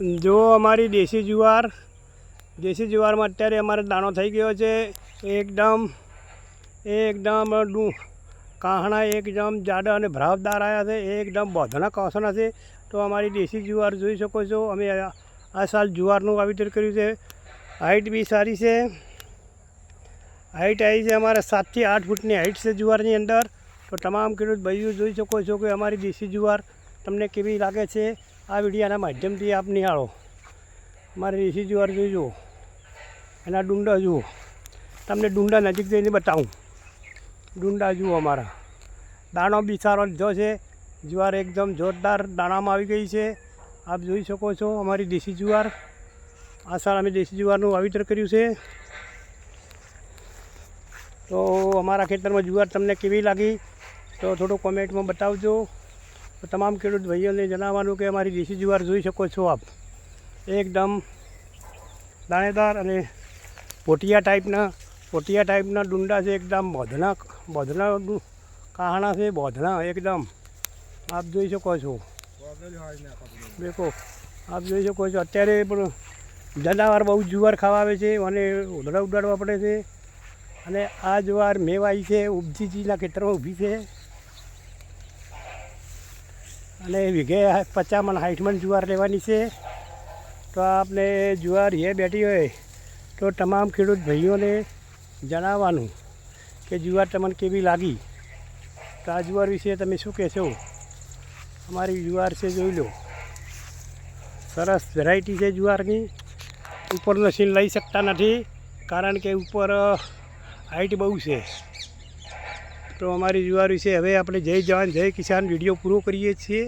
જો અમારી દેશી જુવાર, દેશી જુવારમાં અત્યારે અમારે દાણો થઈ ગયો છે. એકદમ એકદમ કાહણા, એકદમ જાડા અને ભરાવદાર આવ્યા છે. એકદમ બોધણા કાસણા છે. તો અમારી દેશી જુવાર જોઈ શકો છો. અમે આ સાલ જુવારનું વાવેતર કર્યું છે. હાઇટ બી સારી છે. હાઇટ આવી છે અમારે સાતથી આઠ ફૂટની હાઇટ છે જુવારની અંદર. તો તમામ ખેડૂત ભાઈઓ જોઈ શકો છો કે અમારી દેશી જુવાર તમને કેવી લાગે છે? આ વિડીયાના માધ્યમથી આપ નિહાળો. અમારી દેશી જુવાર જોઈજો એના ડુંડા જુઓ. તમને ડુંડા નજીક જઈને બતાવું. ડુંડા જુઓ અમારા. દાણો બી સારો લીધો છે. જુવાર એકદમ જોરદાર દાણામાં આવી ગઈ છે. આપ જોઈ શકો છો અમારી દેશી જુવાર આ સાલ અમે દેશી જુવારનું વાવેતર કર્યું છે. તો અમારા ખેતરમાં જુવાર તમને કેવી લાગી તો થોડું કોમેન્ટમાં બતાવજો. તો તમામ ખેડૂત ભાઈઓને જણાવવાનું કે અમારી દેશી જુવાર જોઈ શકો છો આપ. એકદમ દાણેદાર અને પોટિયા ટાઈપના પોટિયા ટાઈપના ડુંડા છે, એકદમ બોધના બોધના કાહણા છે, બોધના એકદમ. આપ જોઈ શકો છો. દેખો, આપ જોઈ શકો છો. અત્યારે પણ જનાવર બહુ જુવાર ખાવા આવે છે અને ઉધડા ઉડાડવા પડે છે. અને આ જુવાર મેવાઈ છે, ઉપજીજીના ખેતરમાં ઊભી છે. અને વીઘે પચાસ મણ સાઠ મણ જુવાર લેવાની છે. તો આપણે જુવાર એ બેઠી હોય તો તમામ ખેડૂત ભાઈઓને જણાવવાનું કે જુવાર તમને કેવી લાગી? તો આ જુવાર વિશે તમે શું કહેશો? અમારી જુવાર છે, જોઈ લો. સરસ વેરાયટી છે જુવારની. ઉપરનો સીન લઈ શકતા નથી કારણ કે ઉપર હાઈટ બહુ છે. તો અમારી જુવારી વિશે હવે આપણે જય જવાન જય કિસાન વીડિયો પૂરો કરીએ છીએ.